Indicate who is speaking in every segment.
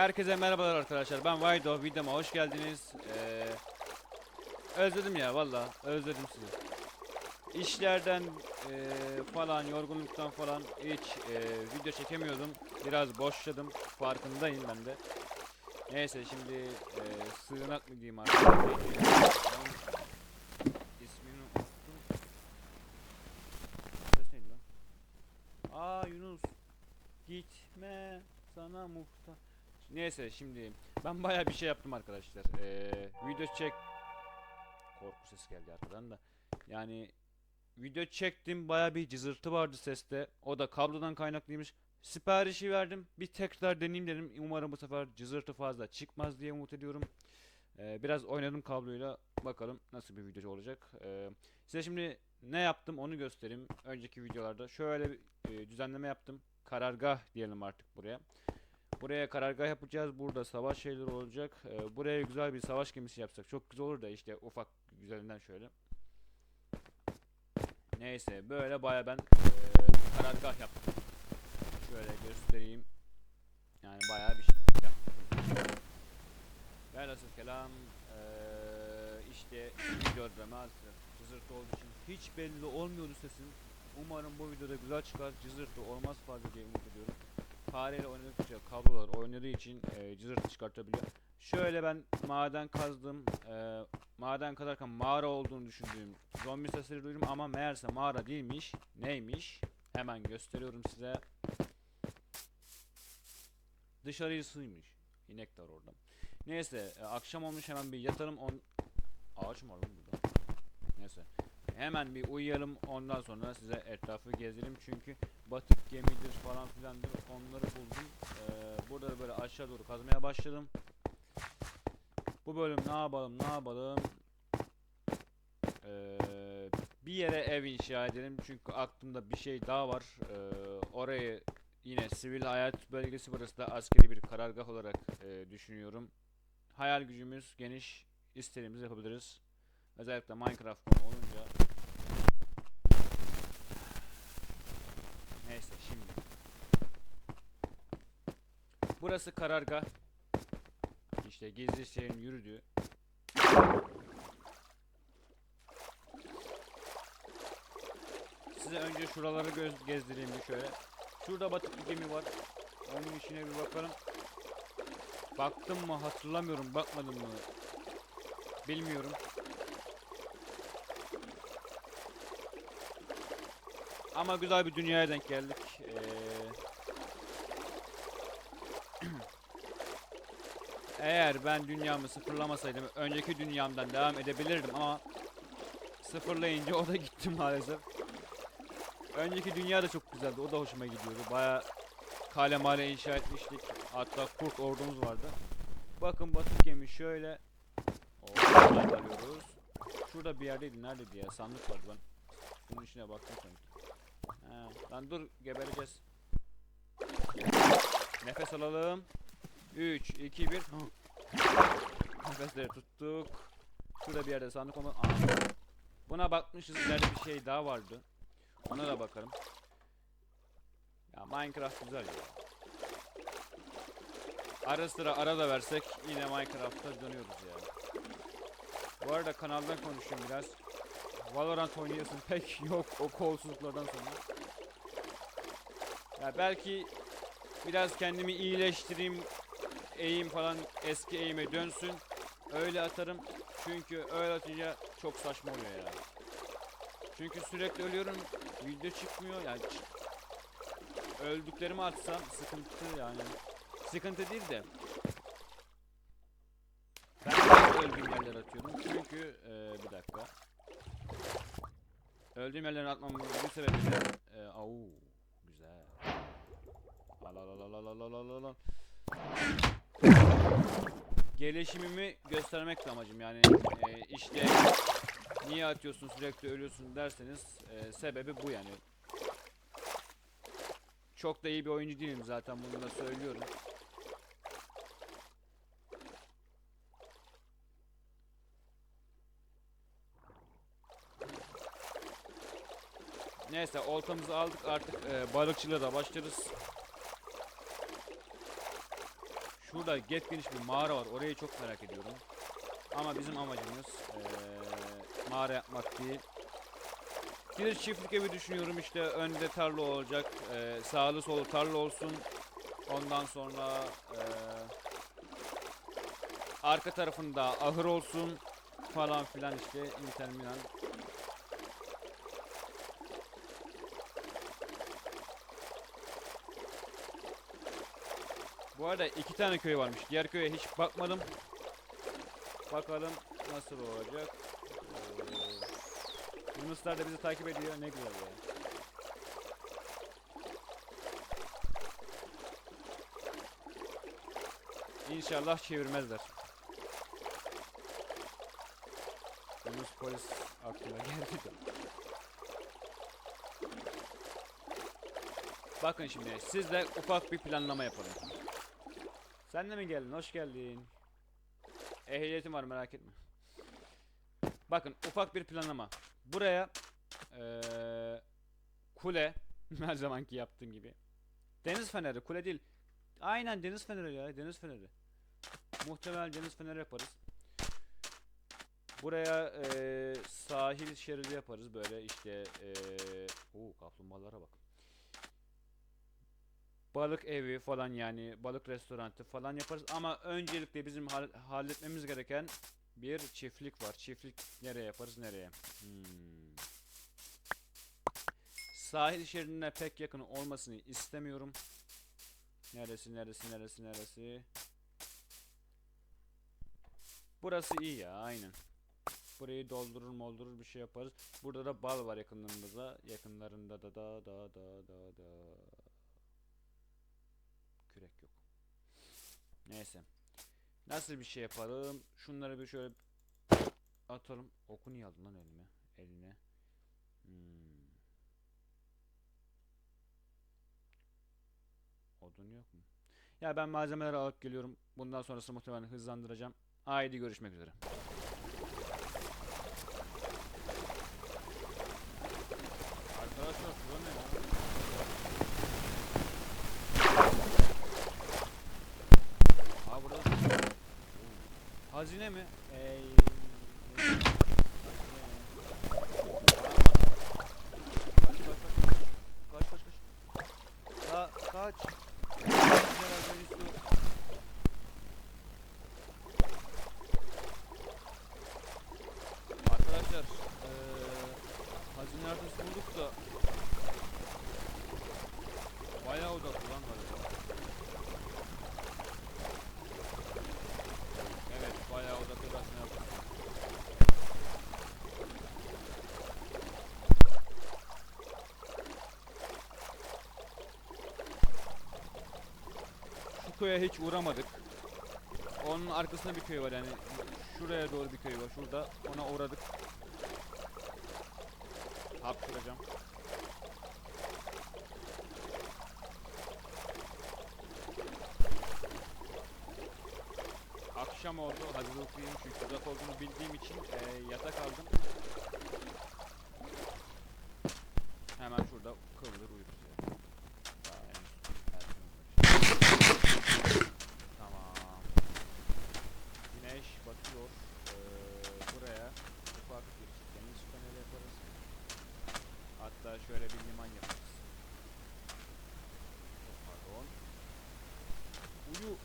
Speaker 1: Herkese merhabalar arkadaşlar. Ben Vaydo. Videoma hoş geldiniz. Ee, özledim ya valla. Özledim sizi. İşlerden ee, falan, yorgunluktan falan hiç ee, video çekemiyordum. Biraz boşladım. Farkındayım ben de. Neyse şimdi ee, sığınak mı diyeyim artık. İsmini unuttum. Ses neydi lan? Aa Yunus. Gitme sana muhtaç. Neyse şimdi ben baya bir şey yaptım arkadaşlar. Ee, video çek korku ses geldi arkadan da. Yani video çektim baya bir cızırtı vardı seste. O da kablodan kaynaklıymış. Siparişi verdim. Bir tekrar deneyeyim dedim. Umarım bu sefer cızırtı fazla çıkmaz diye umut ediyorum. Ee, biraz oynadım kabloyla. Bakalım nasıl bir video olacak. Ee, size şimdi ne yaptım onu göstereyim. Önceki videolarda şöyle bir e, düzenleme yaptım. Karargah diyelim artık buraya. Buraya karargah yapacağız. Burada savaş şeyleri olacak. Ee, buraya güzel bir savaş gemisi yapsak çok güzel olur da işte ufak güzelinden şöyle. Neyse böyle baya ben e, karargah yaptım. Şöyle göstereyim. Yani baya bir şey yaptım. Velhasıl kelam eee işte videoda maalesef cızırtı olduğu için hiç belli olmuyordu sesim. Umarım bu videoda güzel çıkar. Cızırtı olmaz fazla diye umut ediyorum. Fareyle oynadıkça kablolar oynadığı için eee cızırtı çıkartabiliyor. Şöyle ben maden kazdım. Eee maden kazarken mağara olduğunu düşündüğüm zombi sesleri duydum ama meğerse mağara değilmiş. Neymiş? Hemen gösteriyorum size. Dışarısıymış. İnek de var orada. Neyse e, akşam olmuş hemen bir yatalım on ağaç mı var burada? Neyse. Hemen bir uyuyalım ondan sonra size etrafı gezelim çünkü batık gemidir falan filandır onları buldum. Ee, burada da böyle aşağı doğru kazmaya başladım. Bu bölüm ne yapalım ne yapalım? Ee, bir yere ev inşa edelim çünkü aklımda bir şey daha var. Ee, orayı yine sivil hayat bölgesi burası da askeri bir karargah olarak e, düşünüyorum. Hayal gücümüz geniş, istediğimizi yapabiliriz. Özellikle Minecraft konu olunca. Neyse şimdi. Burası karargah. İşte gizli şeyin yürüdüğü. Size önce şuraları göz gezdireyim bir şöyle. Şurada batık bir gemi var. Onun içine bir bakalım. Baktım mı hatırlamıyorum. Bakmadım mı? Bilmiyorum. Ama güzel bir dünyaya denk geldik. Ee... Eğer ben dünyamı sıfırlamasaydım önceki dünyamdan devam edebilirdim ama sıfırlayınca o da gitti maalesef. Önceki dünya da çok güzeldi. O da hoşuma gidiyordu. Baya kale male inşa etmiştik. Hatta kurt ordumuz vardı. Lan batık gemi şöyle. Alıyoruz. Şurada bir yerdeydi. Neredeydi ya? Sandık vardı ben. Bunun içine baktım sanki. Lan dur gebereceğiz. Nefes alalım. 3, 2, 1. Nefesleri tuttuk. Şurada bir yerde sandık olmalı. Buna bakmışız. İleride bir şey daha vardı. Ona da bakalım. Ya Minecraft güzel ya. Ara sıra ara da versek yine Minecraft'ta dönüyoruz ya. Bu arada kanaldan konuşuyorum biraz. Valorant oynayasın pek yok o kolsuzluklardan sonra. Ya belki biraz kendimi iyileştireyim, eğim falan eski eğime dönsün. Öyle atarım. Çünkü öyle atınca çok saçma oluyor ya. Çünkü sürekli ölüyorum, video çıkmıyor yani. Öldüklerimi atsam sıkıntı yani. Sıkıntı değil de. Ben de öldüğüm yerlere atıyorum çünkü eee, bir dakika. Öldüğüm yerlere atmamın bir sebebi de eee au. Gelişimimi göstermek amacım yani eee, işte niye atıyorsun sürekli ölüyorsun derseniz eee, sebebi bu yani. Çok da iyi bir oyuncu değilim zaten bunu da söylüyorum. Neyse oltamızı aldık artık e, balıkçılığa da başlarız. Şurada get geniş bir mağara var. Orayı çok merak ediyorum. Ama bizim amacımız eee, mağara yapmak değil. Bir çiftlik evi düşünüyorum işte önde tarla olacak. eee sağlı solu tarla olsun. Ondan sonra eee, arka tarafında ahır olsun falan filan işte interminan. Bu arada iki tane köy varmış. Diğer köye hiç bakmadım. Bakalım nasıl olacak. Ee, Yunuslar da bizi takip ediyor. Ne güzel ya. İnşallah çevirmezler. Yunus polis aklıma geldi de. Bakın şimdi sizle ufak bir planlama yapalım. Sen de mi geldin? Hoş geldin. Ehliyetim var merak etme. Bakın ufak bir planlama. Buraya eee, kule her zamanki yaptığım gibi. Deniz feneri kule değil. Aynen deniz feneri ya deniz feneri. Muhtemelen deniz feneri yaparız. Buraya eee, sahil şeridi yaparız böyle işte eee Oo, kaplumbağalara bak. Balık evi falan yani balık restoranı falan yaparız ama öncelikle bizim hal- halletmemiz gereken bir çiftlik var. Çiftlik nereye yaparız nereye? Hmm. Sahil şeridine pek yakın olmasını istemiyorum. Neresi neresi neresi neresi? Burası iyi ya aynen. Burayı doldurur moldurur bir şey yaparız. Burada da bal var yakınlarımızda. Yakınlarında da da da da da da. Kürek yok. Neyse. Nasıl bir şey yapalım? Şunları bir şöyle atalım. Oku niye aldın lan elime? Eline. Hmm. Odun yok mu? Ya ben malzemeleri alıp geliyorum. Bundan sonrası muhtemelen hızlandıracağım. Haydi görüşmek üzere. Arkadaşlar şurada ne ya? Aa burada Oo. Hazine mi? Ey. Hazine. Kaç kaç kaç. Kaç kaç kaç. Ka kaç. Herhalde üstü. Arkadaşlar eee hazine haritası bulduk da Bayağı uzak lan galiba. Evet, bayağı uzak odasını yaptım. Köye hiç uğramadık. Onun arkasında bir köy var yani. Şuraya doğru bir köy var. Şurada. Ona uğradık. Hapşıracağım. Akşam oldu. Uyuyayım çünkü uzak olduğunu bildiğim için eee yatak aldım. Hemen şurada kıvrılır uyuruz ya. Daha henüz erken olur. Tamam. Güneş batıyor. Eee, buraya ufak bir deniz paneli yaparız. Hatta şöyle bir liman yaparız. Çok pardon. Uyu.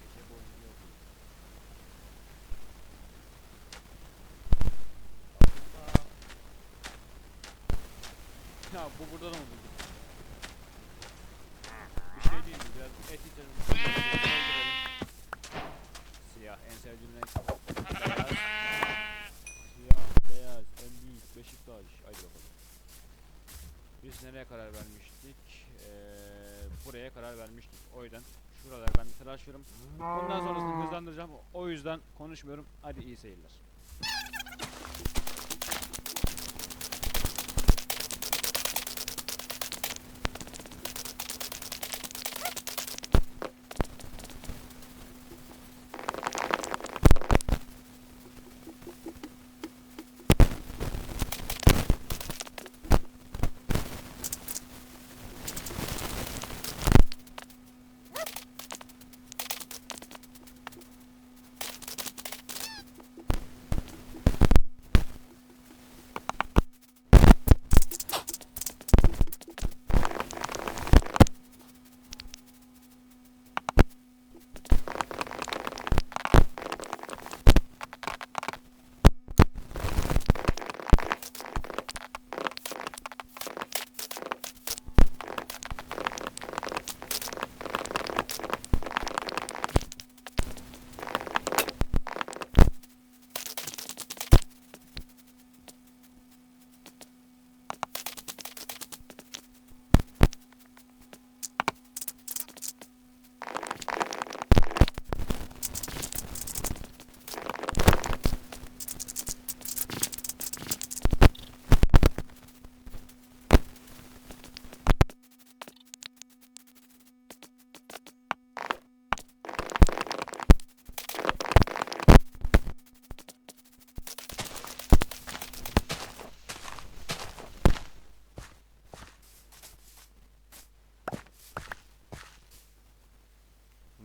Speaker 1: Gece boyunca uyu. Aslında- Ya bu burada da mı bulduk? Bir şey değil mi? Biraz et içelim. Siyah en sevdiğim renk. Beyaz. Siyah, beyaz, en büyük Beşiktaş. Haydi bakalım. Biz nereye karar vermiştik? Ee, buraya karar vermiştik. O yüzden şuralar ben tıraşıyorum. Bundan sonrasını hızlandıracağım. O yüzden konuşmuyorum. Hadi iyi seyirler.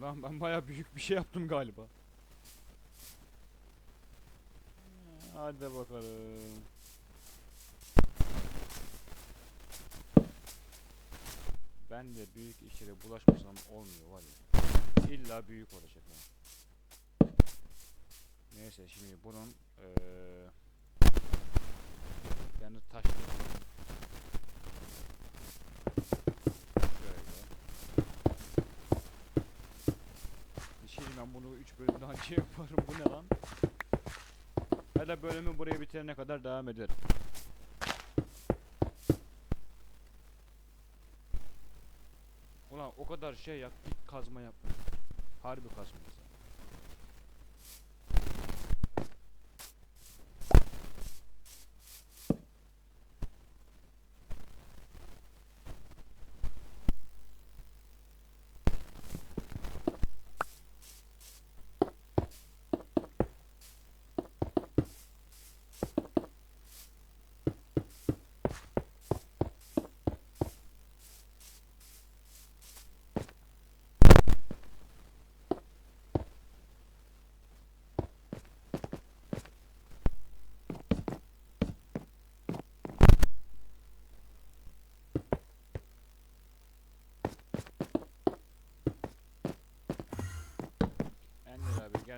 Speaker 1: Tamam ben baya büyük bir şey yaptım galiba. Hadi bakalım. Ben de büyük işlere bulaşmasam olmuyor var ya. İlla büyük olacak ha. Neyse şimdi bunun eee yani taş Şöyle. Bir şey diyeyim, ben bunu 3 bölümde anca yaparım. Bu ne lan? Hele bölümü buraya bitirene kadar devam ederim. Ulan o kadar şey yap, bir kazma yapma. Harbi kazma.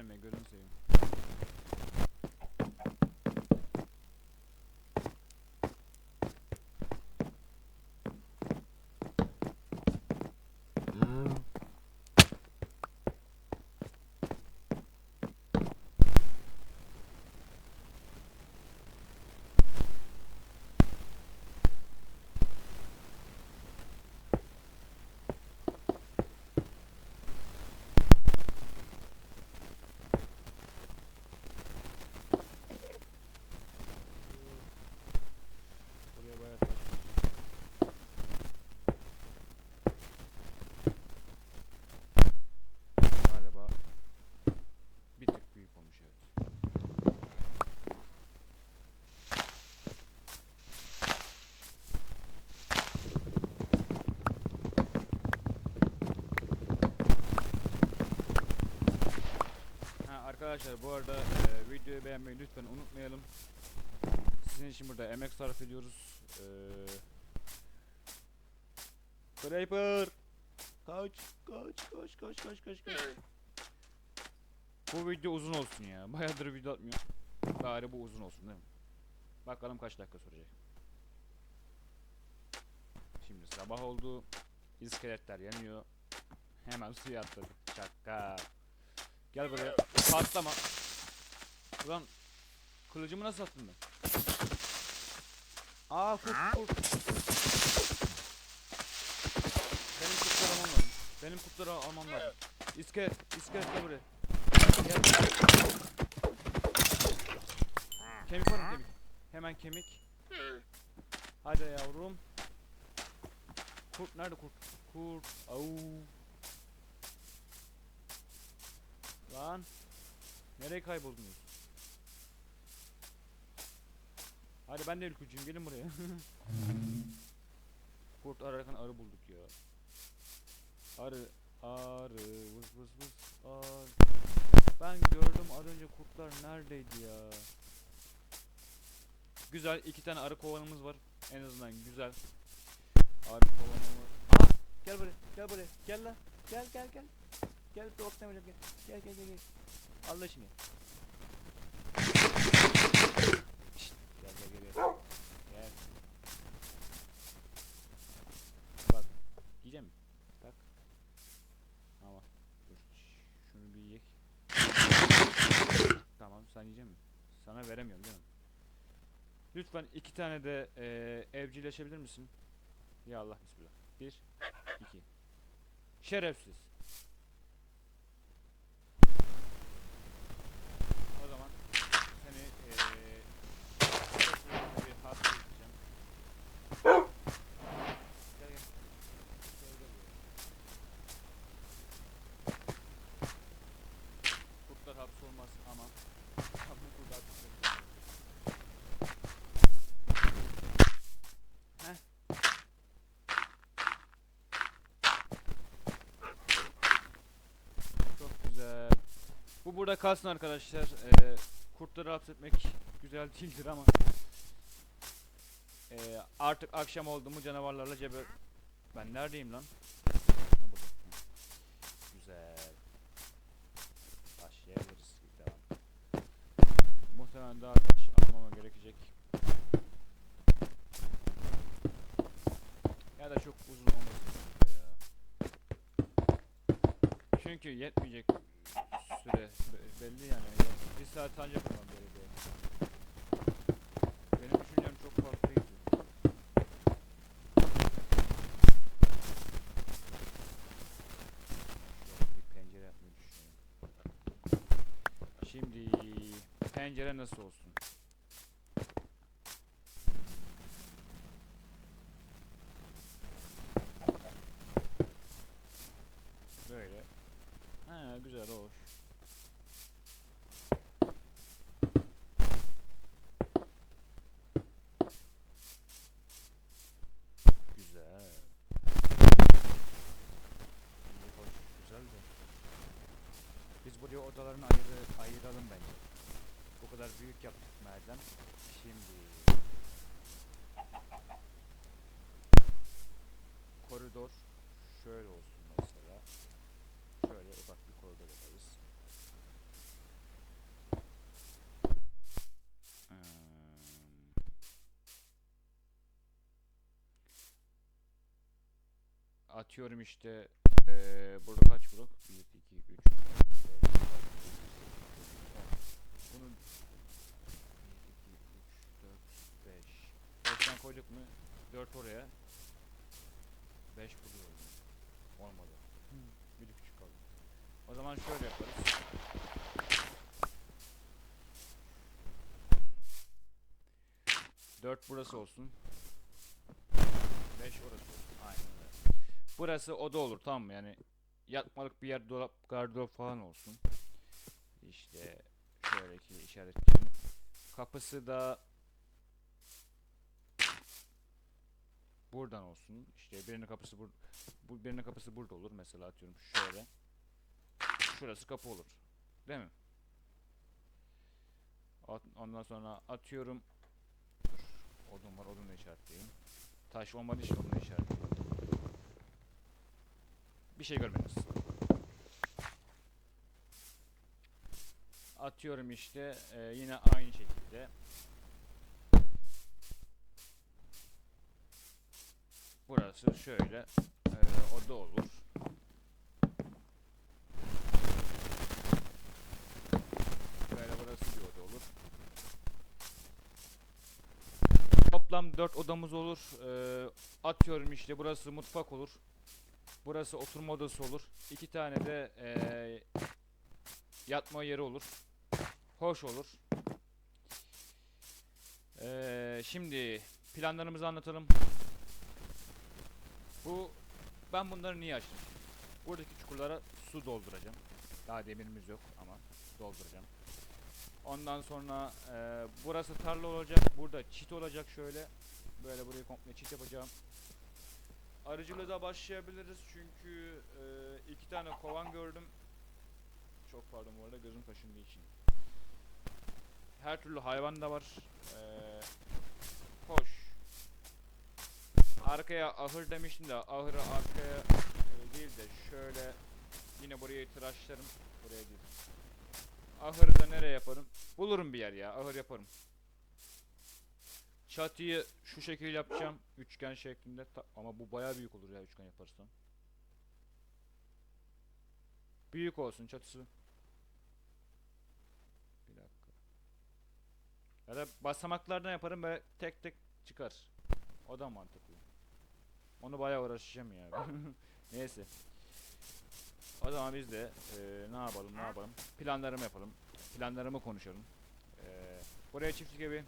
Speaker 1: Gelme gözünü arkadaşlar bu arada e, videoyu beğenmeyi lütfen unutmayalım. Sizin için burada emek sarf ediyoruz. Ee, Creeper! Kaç, kaç, kaç, kaç, kaç, kaç, kaç. Bu video uzun olsun ya. Bayağıdır video atmıyor. Bari bu uzun olsun değil mi? Bakalım kaç dakika sürecek. Şimdi sabah oldu. İskeletler yanıyor. Hemen suya atladık. Şaka. Gel buraya. Patlama. Ulan kılıcımı nasıl attın ben? Aa kurt kurt. Benim kurtları almam lazım. Benim kurtları almam lazım. İskelet, iskelet gel buraya. Gel. Kemik var mı kemik? Hemen kemik. Hadi yavrum. Kurt nerede kurt? Kurt. Au. Lan. Nereye kayboldunuz? Hadi ben de ülkücüyüm gelin buraya. Kurt ararken arı bulduk ya. Arı, arı, vız vız vız, arı. Ben gördüm az önce kurtlar neredeydi ya. Güzel iki tane arı kovanımız var. En azından güzel. Arı kovanımız. Aa, gel buraya, gel buraya, gel lan. Gel gel gel. Gel bir oktamayacağım gel. Gel gel gel gel. Allah şimdi. Gel gel gel gel. Gel. Bak. Yiyecek misin? Bak. Ama dur. Şunu bir yiyek. Tamam sen yiyecek misin? Sana veremiyorum değil mi? Lütfen iki tane de eee evcilleşebilir misin? Ya Allah bismillah. Bir, iki. Şerefsiz. O zaman seni eee bir hasta edeceğim. Gel gel. Gel gel buraya. Kurtlar hapsolmaz ama ama burada hapsolmaz. Heh. Bu burada kalsın arkadaşlar. Ee, kurtları rahatsız etmek güzel değildir ama ee, artık akşam oldu mu canavarlarla cebe... Ben neredeyim lan? Güzel. Başlayabiliriz. Devam. Muhtemelen daha taş almama gerekecek. Ya da çok uzun olmasın. Çünkü yetmeyecek süre be- belli yani. Bir saat ancak bulmam gerekiyor. Benim düşüncem çok farklıydı. Bir pencere yapmayı düşünüyorum. Şimdi pencere nasıl olsun? Böyle. Ha güzel hoş. Güzel. İyi, hoş, güzel de. Buraya odalarını ayrı, ayıralım bence. Bu kadar büyük yaptık merdiven. Şimdi koridor şöyle olsun mesela. Şöyle ufak bir koridor yaparız. Atıyorum işte eee burada kaç blok? 1, 2, 3, 4, 5, 6, 7, 8, 9, 10. Bunun 1, 2, 3, 4, 5. 5'ten koyduk mu? 4 oraya. 5 buraya oldu. Olmadı. Biri küçük kaldı. O zaman şöyle yaparız. Dört burası olsun. Beş orası olsun. Aynen öyle. Burası oda olur tamam mı? Yani yatmalık bir yer dolap, gardırop falan olsun. İşte şöyle ki işaretleyeyim. Kapısı da buradan olsun. İşte birinin kapısı bur bu birinin kapısı burada olur mesela atıyorum şöyle. Şurası kapı olur. Değil mi? At- Ondan sonra atıyorum. Odun var odunla işaretleyeyim. Taş olmadığı için odunla işaretleyeyim. Bir şey görmediniz. Atıyorum işte e, yine aynı şekilde. Burası şöyle e, oda olur. Böyle burası bir oda olur. Toplam 4 odamız olur. Ee, atıyorum işte burası mutfak olur. Burası oturma odası olur. İki tane de ee, yatma yeri olur. Hoş olur. Ee, şimdi planlarımızı anlatalım. Bu ben bunları niye açtım? Buradaki çukurlara su dolduracağım. Daha demirimiz yok ama dolduracağım. Ondan sonra e, burası tarla olacak. Burada çit olacak şöyle. Böyle burayı komple çit yapacağım. Arıcılığa da başlayabiliriz çünkü e, iki tane kovan gördüm. Çok pardon bu arada gözüm kaşındığı için. Her türlü hayvan da var. E, hoş. Arkaya ahır demiştim de ahırı arkaya e, değil de şöyle yine burayı tıraşlarım. Buraya değil. Ahırı da nereye yaparım? Bulurum bir yer ya. Ahır yaparım. Çatıyı şu şekil yapacağım. Üçgen şeklinde. Ta- ama bu bayağı büyük olur ya üçgen yaparsam. Büyük olsun çatısı. Bir dakika. Ya da basamaklardan yaparım böyle tek tek çıkar. O da mantıklı. Onu bayağı uğraşacağım ya. Neyse. O zaman biz de eee, ne yapalım ne yapalım. Planlarımı yapalım. Planlarımı konuşalım. Eee, buraya çiftlik evi.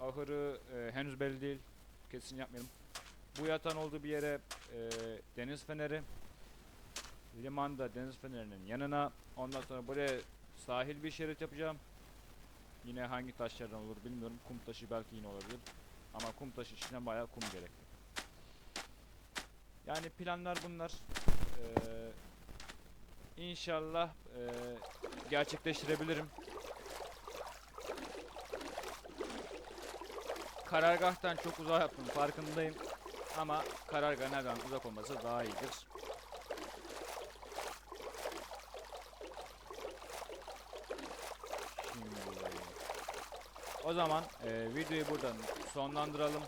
Speaker 1: Ahırı eee, henüz belli değil. Kesin yapmayalım. Bu yatan olduğu bir yere eee, deniz feneri. Limanda deniz fenerinin yanına. Ondan sonra buraya sahil bir şerit yapacağım. Yine hangi taşlardan olur bilmiyorum. Kum taşı belki yine olabilir. Ama kum taşı içinden bayağı kum gerekli. Yani planlar bunlar. Eee inşallah e, gerçekleştirebilirim. Karargahtan çok uzak yaptım farkındayım. Ama karargah nereden uzak olması daha iyidir. O zaman e, videoyu buradan sonlandıralım.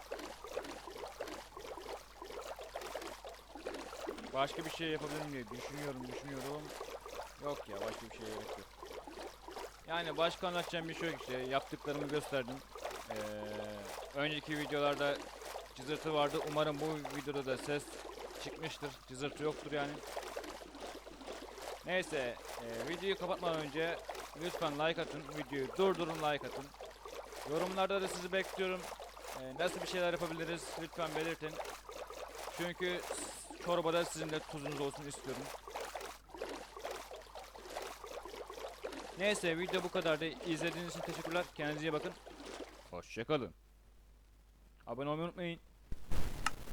Speaker 1: Başka bir şey yapabilirim diye düşünüyorum, düşünüyorum. Yok ya başka bir şeye gerek yok. Yani başka anlatacağım bir şey yok işte. Yaptıklarımı gösterdim. Ee, önceki videolarda cızırtı vardı. Umarım bu videoda da ses çıkmıştır. Cızırtı yoktur yani. Neyse, e, videoyu kapatmadan önce lütfen like atın. Videoyu durdurun like atın. Yorumlarda da sizi bekliyorum. E, nasıl bir şeyler yapabiliriz lütfen belirtin. Çünkü çorbada sizin de tuzunuz olsun istiyorum. Neyse video bu kadardı. İzlediğiniz için teşekkürler. Kendinize iyi bakın. Hoşçakalın. Abone olmayı unutmayın.